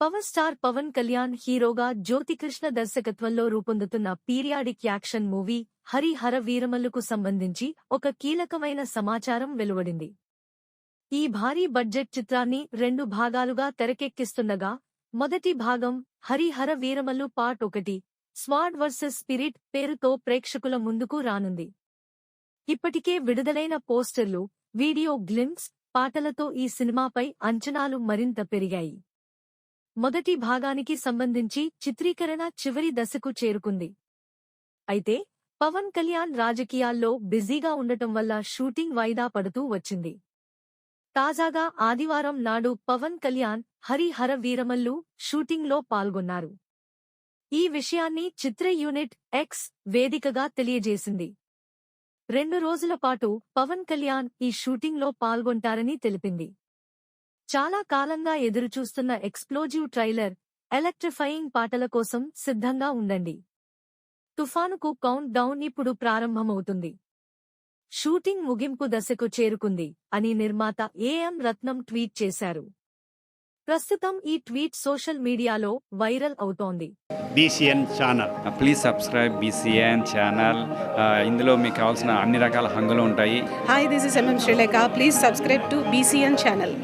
Power star Pawan Kalyan హీరోగా జ్యోతికృష్ణ దర్శకత్వంలో రూపొందుతున్న పీరియాడిక్ యాక్షన్ మూవీ హరిహర వీరమల్లుకు సంబంధించి ఒక కీలకమైన సమాచారం వెలువడింది. ఈ భారీ బడ్జెట్ చిత్రాన్ని రెండు భాగాలుగా తెరకెక్కిస్తుండగా మొదటి భాగం హరిహర వీరమల్లు పార్ట్ ఒకటి స్వాడ్ వర్సెస్ స్పిరిట్ పేరుతో ప్రేక్షకుల ముందుకు రానుంది. ఇప్పటికే విడుదలైన పోస్టర్లు వీడియో గ్లిమ్స్ పాటలతో ఈ సినిమాపై అంచనాలు మరింత పెరిగాయి. మొదటి భాగానికి సంబంధించి చిత్రీకరణ చివరి దశకు చేరుకుంది. అయితే పవన్ కళ్యాణ్ రాజకీయాల్లో బిజీగా ఉండటం వల్ల షూటింగ్ వాయిదా పడుతూ వచ్చింది. తాజాగా ఆదివారం నాడు పవన్ కళ్యాణ్ హరిహర వీరమల్లు షూటింగ్లో పాల్గొన్నారు. ఈ విషయాన్ని చిత్ర యూనిట్ ఎక్స్ వేదికగా తెలియజేసింది. రెండు రోజుల పాటు పవన్ కళ్యాణ్ ఈ షూటింగ్లో పాల్గొంటారని తెలిపింది. చాలా కాలంగా ఎదురుచూస్తున్న ఎక్స్ప్లోజివ్ ట్రైలర్ ఎలక్ట్రిఫయింగ్ పాటల కోసం సిద్ధంగా ఉండండి తుఫానుకు కౌంట్ డౌన్ ఇప్పుడు ప్రారంభమవుతుంది. షూటింగ్ ముగింపు దశకు చేరుకుంది అని నిర్మాత ఏఎం రత్నం ట్వీట్ చేశారు. ప్రస్తుతం ఈ ట్వీట్ సోషల్ మీడియాలో వైరల్ అవుతోంది. BCN channel. Please subscribe BCN channel. ఇందులో మీకు కావాల్సిన అన్ని రకాల హంగులు ఉంటాయి. This is MM Sri Lanka. Please subscribe to BCN channel.